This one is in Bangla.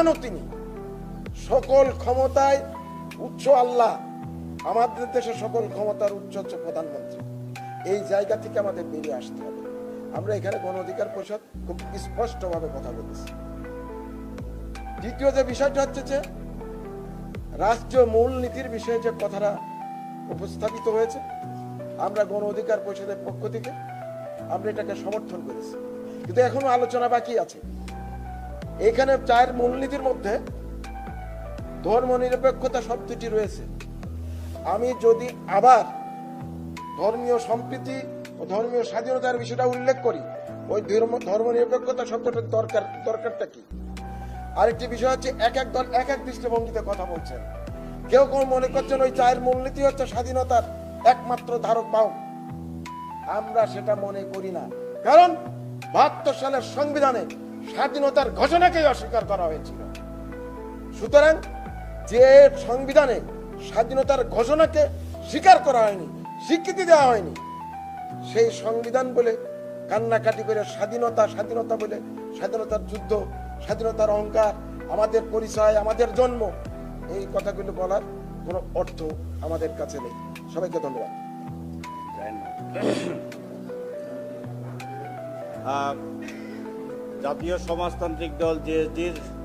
প্রধানও তিনি। সকল ক্ষমতায় উচ্চ আল্লাহ, আমাদের দেশে সকল ক্ষমতার উচ্চ হচ্ছে প্রধানমন্ত্রী। এই জায়গা থেকে আমাদের বেরিয়ে আসতে হবে। আমরা এখানে গণ অধিকার পরিষদ খুব স্পষ্টভাবে কথা বলেছি। দ্বিতীয় যে বিষয়টা হচ্ছে যে, রাষ্ট্রীয় মূলনীতির বিষয়ে যে কথাটা উপস্থাপিত হয়েছে, আমরা গণ অধিকার পরিষদের পক্ষ থেকে আমরা এটাকে সমর্থন করেছি। কিন্তু এখনও আলোচনা বাকি আছে। এখানে চায়ের মূলনীতির মধ্যে ধর্ম নিরপেক্ষতা শব্দটি রয়েছে। আমি যদি আবার ধর্মীয় সম্প্রীতি ও ধর্মীয় স্বাধীনতার বিষয়টা উল্লেখ করি, ওই ধর্ম নিরপেক্ষতা শব্দটার দরকার দরকারটা কি? আরেকটি বিষয় হচ্ছে, এক এক দল এক এক দৃষ্টিভঙ্গিতে কথা বলছেন। কেউ কেউ মনে করছেন ওই চায়ের মূলনীতি হচ্ছে স্বাধীনতার একমাত্র ধারক বাহক আমরা সেটা মনে করি না। কারণ বাহাত্তর সালের সংবিধানে স্বাধীনতার ঘোষণাকেই অস্বীকার করা হয়েছিল। সুতরাং যে সংবিধানে স্বাধীনতার ঘোষণাকে স্বীকার করা হয়নি স্বীকৃতি দেওয়া হয়নি সেই সংবিধান বলে কান্নাকাটি করে স্বাধীনতা স্বাধীনতা বলে স্বাধীনতার যুদ্ধ স্বাধীনতার অহংকার আমাদের পরিচয় আমাদের জন্ম এই কথাগুলো বলার কোনো অর্থ আমাদের কাছে নেই। সবাইকে ধন্যবাদ। আহ, জাতীয় সমাজতান্ত্রিক দল জেএসডির